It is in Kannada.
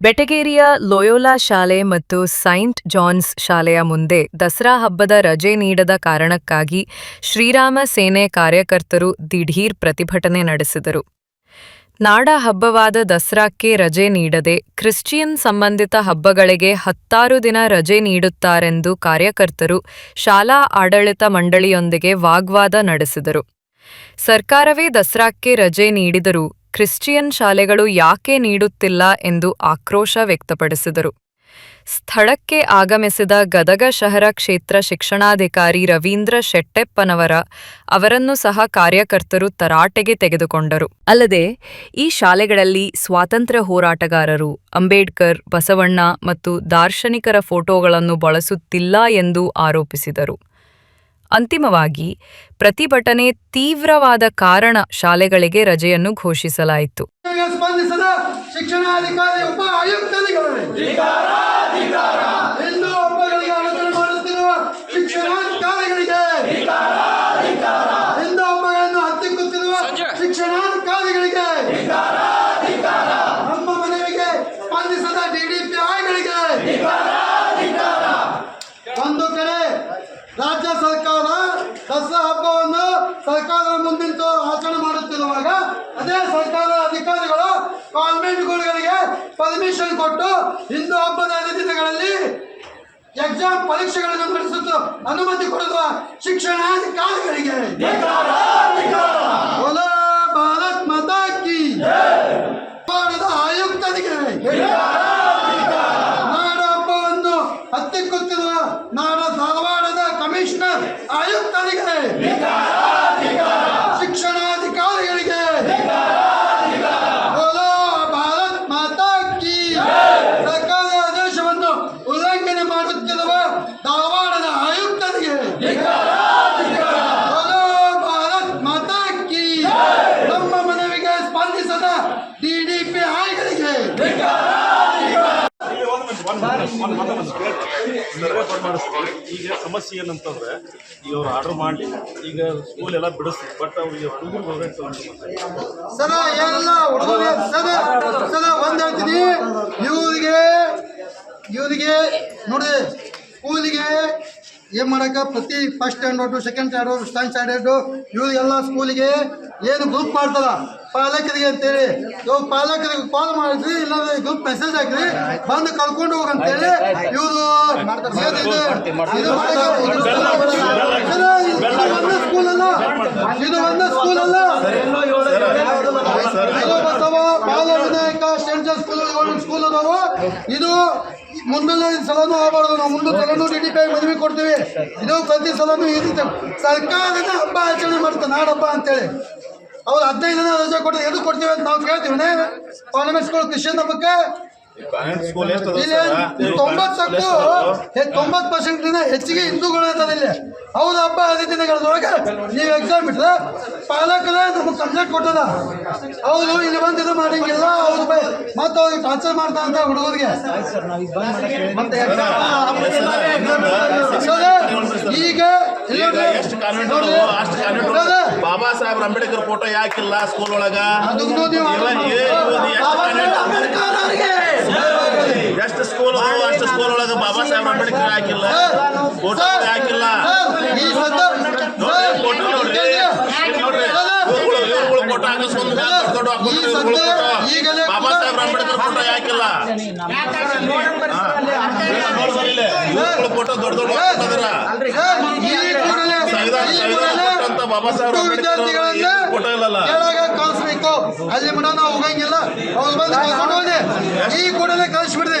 ಬೆಟಗೇರಿಯ ಲೊಯೋಲಾ ಶಾಲೆ ಮತ್ತು ಸೈಂಟ್ ಜಾನ್ಸ್ ಶಾಲೆಯ ಮುಂದೆ ದಸರಾ ಹಬ್ಬದ ರಜೆ ನೀಡದ ಕಾರಣಕ್ಕಾಗಿ ಶ್ರೀರಾಮ ಸೇನೆ ಕಾರ್ಯಕರ್ತರು ದಿಢೀರ್ ಪ್ರತಿಭಟನೆ ನಡೆಸಿದರು. ನಾಡ ಹಬ್ಬವಾದ ದಸರಾಕ್ಕೆ ರಜೆ ನೀಡದೆ ಕ್ರಿಶ್ಚಿಯನ್ ಸಂಬಂಧಿತ ಹಬ್ಬಗಳಿಗೆ ಹತ್ತಾರು ದಿನ ರಜೆ ನೀಡುತ್ತಾರೆಂದು ಕಾರ್ಯಕರ್ತರು ಶಾಲಾ ಆಡಳಿತ ಮಂಡಳಿಯೊಂದಿಗೆ ವಾಗ್ವಾದ ನಡೆಸಿದರು. ಸರ್ಕಾರವೇ ದಸರಾಕ್ಕೆ ರಜೆ ನೀಡಿದರೂ ಕ್ರಿಶ್ಚಿಯನ್ ಶಾಲೆಗಳು ಯಾಕೆ ನೀಡುತ್ತಿಲ್ಲ ಎಂದು ಆಕ್ರೋಶ ವ್ಯಕ್ತಪಡಿಸಿದರು. ಸ್ಥಳಕ್ಕೆ ಆಗಮಿಸಿದ ಗದಗ ಶಹರ ಕ್ಷೇತ್ರ ಶಿಕ್ಷಣಾಧಿಕಾರಿ ರವೀಂದ್ರ ಶೆಟ್ಟೆಪ್ಪನವರ ಅವರನ್ನು ಸಹ ಕಾರ್ಯಕರ್ತರು ತರಾಟೆಗೆ ತೆಗೆದುಕೊಂಡರು. ಅಲ್ಲದೆ, ಈ ಶಾಲೆಗಳಲ್ಲಿ ಸ್ವಾತಂತ್ರ್ಯ ಹೋರಾಟಗಾರರು ಅಂಬೇಡ್ಕರ್, ಬಸವಣ್ಣ ಮತ್ತು ದಾರ್ಶನಿಕರ ಫೋಟೋಗಳನ್ನು ಬಳಸುತ್ತಿಲ್ಲ ಎಂದು ಆರೋಪಿಸಿದರು. ಅಂತಿಮವಾಗಿ ಪ್ರತಿಭಟನೆ ತೀವ್ರವಾದ ಕಾರಣ ಶಾಲೆಗಳಿಗೆ ರಜೆಯನ್ನು ಘೋಷಿಸಲಾಯಿತು. ಸ್ಪಂದಿಸದ ಶಿಕ್ಷಣಾಧಿಕಾರಿ ಉಪ ಆಯುಕ್ತರುಗಳೇ ಹಿಂದೂ ಹಬ್ಬಗಳಿಗೆ ಅಡಚಣೆ ಮಾಡುತ್ತಿರುವ ಶಿಕ್ಷಣಾಧಿಕಾರಿಗಳಿಗೆ ಹಿಂದೂ ಹಬ್ಬಗಳನ್ನು ಹತ್ತಿಕ್ಕುತ್ತಿರುವ ಶಿಕ್ಷಣಾಧಿಕಾರಿಗಳಿಗೆ ನಮ್ಮ ಮನವಿಗೆ ಸ್ಪಂದಿಸದ ಡಿಡಿಪಿಐಗಳಿಗೆ ಒಂದು ಕಡೆ ರಾಜ್ಯ ಸರ್ಕಾರ ದಸರಾ ಹಬ್ಬವನ್ನು ಮುಂದಿನ ಮುಂದಿಂತು ಆಚರಣೆ ಮಾಡುತ್ತಿರುವಾಗ ಅದೇ ಸರ್ಕಾರ ಅಧಿಕಾರಿಗಳು ಕಾನ್ವೆಂಟ್ಗಳಿಗೆ ಪರ್ಮಿಷನ್ ಕೊಟ್ಟು ಹಿಂದೂ ಹಬ್ಬದ ದಿನಗಳಲ್ಲಿ ಎಕ್ಸಾಮ್ ಪರೀಕ್ಷೆಗಳನ್ನು ನಡೆಸುತ್ತ ಅನುಮತಿ ಕೊಡುವ ಶಿಕ್ಷಣಾಧಿಕಾರಿಗಳಿಗೆ. ಭಾರತ್ ಮಾತಾ ಕಿ ಭಾರತದ ಆಯುಕ್ತರಿಗೆ. ನಾಡ ಹಬ್ಬವನ್ನು ಹತ್ತಿಕ್ಕುತ್ತಿರುವ ನಾಡ ಧಾರವಾಡದ ಕಮಿಷನರ್ ಆಯುಕ್ತರಿಗೆ ಶಿಕ್ಷಣಾಧಿಕಾರಿಗಳಿಗೆ ಬೋಲೋ ಭಾರತ್ ಮಾತಾ ಕಿ ಸರ್ಕಾರದ ಆದೇಶವನ್ನು ಉಲ್ಲಂಘನೆ ಮಾಡುತ್ತಿರುವ ಧಾರವಾಡದ ಆಯುಕ್ತರಿಗೆ ಬೋಲೋ ಭಾರತ್ ಮಾತಾ ಕಿ ನಮ್ಮ ಮನವಿಗೆ ಸ್ಪಂದಿಸದ ಡಿಡಿಪಿ ಆಯ್ಗಳಿಗೆ ಸರ್ವೆ ಮಾಡಿಸ್ತೀವಿ ಈಗ ಸಮಸ್ಯೆ ಏನಂತಂದ್ರೆ, ಈಗ ಅವ್ರು ಆರ್ಡರ್ ಮಾಡಲಿ, ಈಗ ಸ್ಕೂಲ್ ಎಲ್ಲ ಬಿಡಿಸ್ತೀವಿ ಬಟ್ ಅವ್ರಿಗೆ ಹುಡುಗರು ಒಂದ್ ಹೇಳ್ತೀನಿ. ಇವ್ರಿಗೆ ಇವ್ರಿಗೆ, ನೋಡಿ ಸ್ಕೂಲಿಗೆ ಏನ್ ಮಾಡಕ ಪ್ರತಿ first standard second standard stand standard standard ಎಲ್ಲ ಸ್ಕೂಲಿಗೆ ಏನು ಗ್ರೂಪ್ ಮಾಡ್ತಾರ? ಪಾಲಕರಿಗೆ ಅಂತೇಳಿ. ಇವು ಪಾಲಕರಿಗೆ ಕಾಲ್ ಮಾಡಿದ್ರಿ ಇಲ್ಲಾಂದ್ರೆ ಗ್ರೂಪ್ ಮೆಸೇಜ್ ಹಾಕ್ರಿ ಬಂದು ಕರ್ಕೊಂಡು ಹೋಗಂತೇಳಿ ಇವರು ಸ್ಕೂಲ್ ಅಲ್ಲ. ಇದು ಒಂದೇ ಸ್ಕೂಲ್ ಅಲ್ಲ. ಬಸವ ಬಾಲ ವಿನಾಯಕ ಸ್ಕೂಲ್ ಸ್ಕೂಲ್ ಅದಾವ. ಇದು ಮುಂದಿನ ಸಲನೂ ಆಗಬಾರ್ದು. ನಾವು ಮುಂದೆ ತಲೆನೂ ಡಿ ಡಿ ಪಿ ಮದುವೆ ಕೊಡ್ತೀವಿ. ಇದು ಪ್ರತಿ ಸಲನೂ ಈ ರೀತಿ ಸರ್ಕಾರದ ಹಬ್ಬ ಆಚರಣೆ ಮಾಡ್ತಾರೆ ನಾಡಹಬ್ಬ ಅಂತೇಳಿ. ಅವ್ರು ಹದಿನೈದು ದಿನ ರಜೆ ಕೊಡ್ತೀವಿ. ಎದು ಕೊಡ್ತೀವಿ ಅಂತ ನಾವು ಕೇಳ್ತೀವಿ. ಸ್ಕೂಲ್ ಕ್ರಿಶ್ಚಿಯನ್ ಹಬ್ಬಕ್ಕೆ? ತೊಂಬತ್ತಕ್ಕೂ ತೊಂಬತ್ತು ಪರ್ಸೆಂಟ್ ಹೆಚ್ಚಿಗೆ ಹಿಂದೂಗಳು ಇರ್ತಾರೆ ಇಲ್ಲಿ. ಹೌದು ಹಬ್ಬ ಹರಿದಿನಗಳೊಳಗೆ ನೀವು ಎಕ್ಸಾಮ್ ಇಟ್ರೆ ಪಾಲಕರೇ ನಮಗೆ ಕಂಪ್ಲೇಂಟ್ ಕೊಟ್ಟದ ಹೌದು ಇಲ್ಲಿ ಬಂದು ಇದು ಮಾಡಂಗಿಲ್ಲ ಬೈ. ಮತ್ತೆ ಅವ್ರಿಗೆ ಟಾರ್ಚರ್ ಮಾಡ್ತಾ ಅಂತ ಹುಡುಗರಿಗೆ. ಈಗ ಬಾಬಾ ಸಾಹೇಬ್ ಅಂಬೇಡ್ಕರ್ ಫೋಟೋ ಯಾಕಿಲ್ಲ ಸ್ಕೂಲ್ ಒಳಗ ಅದನ್ನು ನೀವು ಇವ- ಏ- ಇವ್ರು ಎಷ್ಟು ಕಾನ್ವೆಂಟ್ ಎಷ್ಟು ಸ್ಕೂಲ್ ಅದಾವ ಅಷ್ಟು ಸ್ಕೂಲ್ ಒಳಗ ಬಾಬಾ ಸಾಹೇಬ್ ಅಂಬೇಡ್ಕರ್ ಹಾಕಿಲ್ಲ ಫೋಟೋ ಹಾಕಿಲ್ಲ ಈ ಸಂದರ್ಭ ನೋಡ್ರಿ ಫೋಟೋ ನೋಡ್ರಿ ನೋಡ್ರಿ ಇವ್ರುಗಳು ಫೋಟೋ ಬಾಬಾ ಸಾಹೇಬ್ ಅಂಬೇಡ್ಕರ್ ಯಾಕಿಲ್ಲ ನೋಡ್ರಿ ಇಲ್ಲಿ ಫೋಟೋ ದೊಡ್ಡ ದೊಡ್ಡ ಅಂತ ಬಾಬಾ ಸಾಹೇಬ್ ಫೋಟೋ ಇಲ್ಲಲ್ಲ ಕೆಳಗೆ ಕಳಿಸ್ಬೇಕು ಅಲ್ಲಿ ಮೇಡಮ್ ನಾವು ಹೋಗಂಗಿಲ್ಲ ಅವ್ರು ಬಂದು ಕಳ್ಕೊಂಡು ಈ ಕೂಡಲೇ ಕಳಿಸ್ಬಿಡ್ರಿ